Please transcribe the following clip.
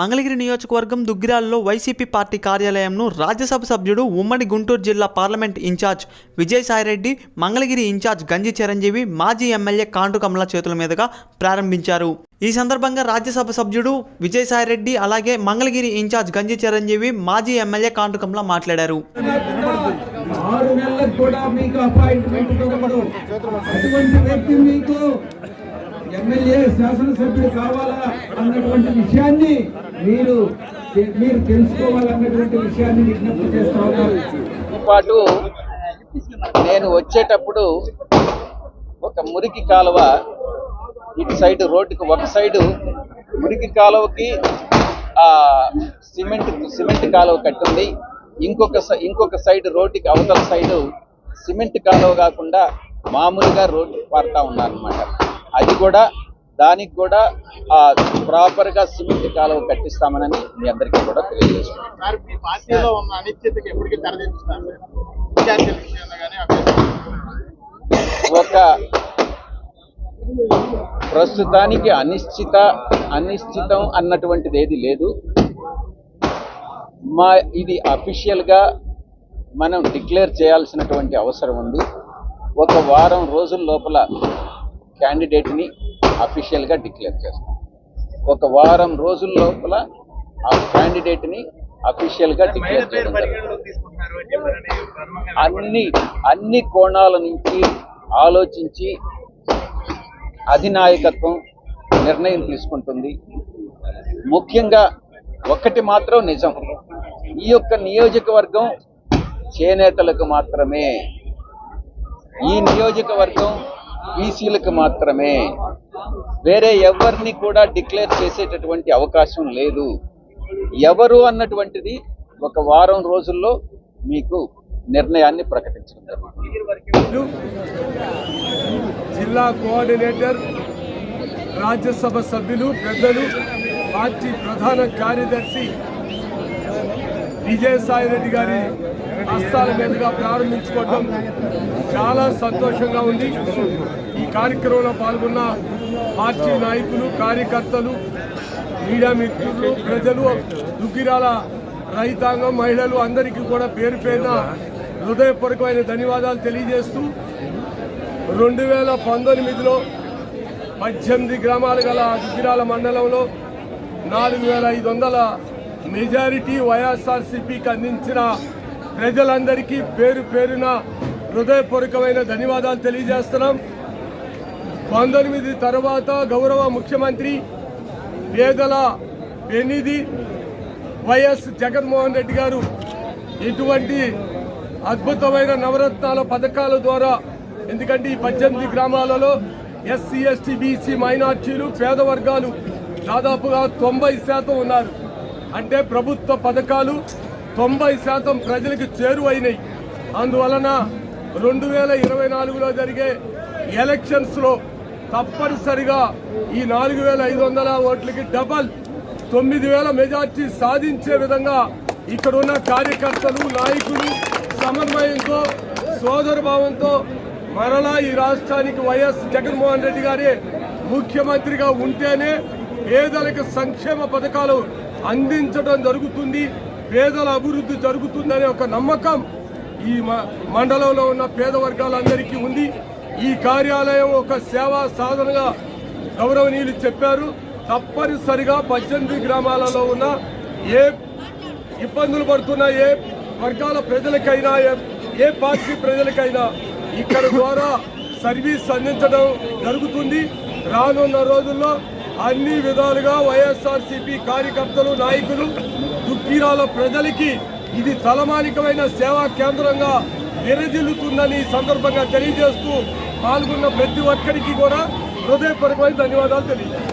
మంగళగిరి నియోజకవర్గం దుగ్గిరాల్లో YCP party కార్యాలయంను రాజ్యసభ సభ్యుడు ఉమ్మడి గుంటూరు జిల్లా parliament incharge Vijayasai Reddy Mangalagiri incharge Ganji Chiranjeevi మాజీ ఎమ్మెల్యే కాంటు కమల చేతుల మీదుగా ప్రారంభించారు. ఈ సందర్భంగా రాజ్యసభ సభ్యుడు విజయసాయిరెడ్డి అలాగే మంగళగిరి ఇన్ఛార్జ్ గంజి చిరంజీవి మాజీ ఎమ్మెల్యే కాంటు కమల మాట్లాడారు. అటువంటి వ్యక్తి మీకు ఎమ్మెల్యే శాసనసభ్యుడు కావాలా అన్నటువంటి విషయాన్ని మీరు మీరు తెలుసుకోవాలన్నటువంటి విషయాన్ని విజ్ఞప్తి చేస్తా ఉన్నారు పాటు నేను వచ్చేటప్పుడు ఒక మురికి కాలువ ఇటు సైడ్ రోడ్డుకి ఒక సైడు మురికి కాలువకి సిమెంట్ సిమెంట్ కాలువ కట్టింది. ఇంకొక ఇంకొక సైడ్ రోడ్డుకి అవతల సైడు సిమెంట్ కాలువ కాకుండా మామూలుగా రోడ్డు పారుతా ఉన్నారనమాట అది కూడా దానికి కూడా ఆ ప్రాపర్గా సిమెంట్ కాలువ కట్టిస్తామని మీ అందరికీ కూడా తెలియజేస్తున్నాను. ఒక ప్రస్తుతానికి అనిశ్చిత అనిశ్చితం అన్నటువంటిది ఏది లేదు. మా ఇది అఫీషియల్గా మనం డిక్లేర్ చేయాల్సినటువంటి అవసరం ఉంది. ఒక వారం రోజుల లోపల క్యాండిడేట్ని అఫీషియల్గా డిక్లేర్ చేస్తాం. ఒక వారం రోజుల లోపల ఆ క్యాండిడేట్ని అఫీషియల్గా డిక్లేర్ అన్ని అన్ని కోణాల నుంచి ఆలోచించి అధినాయకత్వం నిర్ణయం తీసుకుంటుంది. ముఖ్యంగా ఒక్కటి మాత్రం నిజం. ఈ యొక్క నియోజకవర్గం చేనేతలకు మాత్రమే. ఈ నియోజకవర్గం బీసీలకు మాత్రమే. వేరే ఎవరిని కూడా డిక్లేర్ చేసేటటువంటి అవకాశం లేదు. ఎవరు అన్నటువంటిది ఒక వారం రోజుల్లో మీకు నిర్ణయాన్ని ప్రకటించడం జిల్లా కోఆర్డినేటర్ రాజ్యసభ సభ్యులు పెద్దలు పార్టీ ప్రధాన కార్యదర్శి విజయసాయి రెడ్డి గారి హస్తాల మీదుగా ప్రారంభించుకోవడం చాలా సంతోషంగా ఉంది. ఈ కార్యక్రమంలో పాల్గొన్న పార్టీ నాయకులు కార్యకర్తలు మీడియా మిత్రులు ప్రజలు దుగ్గిరాల రైతాంగం మహిళలు అందరికీ కూడా పేరు పేరున హృదయపూర్వకమైన ధన్యవాదాలు తెలియజేస్తూ రెండు వేల పంతొమ్మిదిలో పద్దెనిమిది గ్రామాలు గల దుగ్గిరాల మండలంలో నాలుగు వేల ఐదు వందల మెజారిటీ వైఎస్ఆర్సీపీకి అందించిన ప్రజలందరికీ పేరు పేరున హృదయపూర్వకమైన ధన్యవాదాలు తెలియజేస్తున్నాం. పంతొమ్మిది తర్వాత గౌరవ ముఖ్యమంత్రి పేదల పెన్నిధి వైఎస్ జగన్మోహన్ రెడ్డి గారు ఇటువంటి అద్భుతమైన నవరత్నాల పథకాల ద్వారా ఎందుకంటే ఈ పద్దెనిమిది గ్రామాలలో ఎస్సీ ఎస్టీ బీసీ మైనార్టీలు పేద వర్గాలు దాదాపుగా తొంభై శాతం ఉన్నారు. అంటే ప్రభుత్వ పథకాలు తొంభై శాతం ప్రజలకు చేరువైనాయి. అందువలన రెండు వేల ఇరవై నాలుగులో జరిగే ఎలక్షన్స్లో తప్పనిసరిగా ఈ నాలుగు వేల ఐదు వందల ఓట్లకి డబల్ తొమ్మిది వేల మెజార్టీ సాధించే విధంగా ఇక్కడ ఉన్న కార్యకర్తలు నాయకులు సమన్వయంతో సోదరభావంతో మరలా ఈ రాష్ట్రానికి వైఎస్ జగన్మోహన్ రెడ్డి గారే ముఖ్యమంత్రిగా ఉంటేనే పేదలకు సంక్షేమ పథకాలు అందించడం జరుగుతుంది. పేదల అభివృద్ధి జరుగుతుందనే ఒక నమ్మకం ఈ మ- మండలంలో ఉన్న పేద వర్గాలందరికీ ఉంది. ఈ కార్యాలయం ఒక సేవా సాధనగా గౌరవనీయులు చెప్పారు. తప్పనిసరిగా పద్దెనిమిది గ్రామాలలో ఉన్న ఏ ఇబ్బందులు పడుతున్న ఏ వర్గాల ప్రజలకైనా ఏ పార్టీ ప్రజలకైనా ఇక్కడ ద్వారా సర్వీస్ అందించడం జరుగుతుంది. రానున్న రోజుల్లో అన్ని విధాలుగా వైఎస్ఆర్సీపీ కార్యకర్తలు నాయకులు దుక్కీరాల ప్రజలకి ఇది తలమానికమైన సేవా కేంద్రంగా విరజిల్లుతుందని ఈ సందర్భంగా తెలియజేస్తూ పాల్గొన్న ప్రతి ఒక్కరికి కూడా హృదయపూర్వకమైన ధన్యవాదాలు తెలియజేస్తాను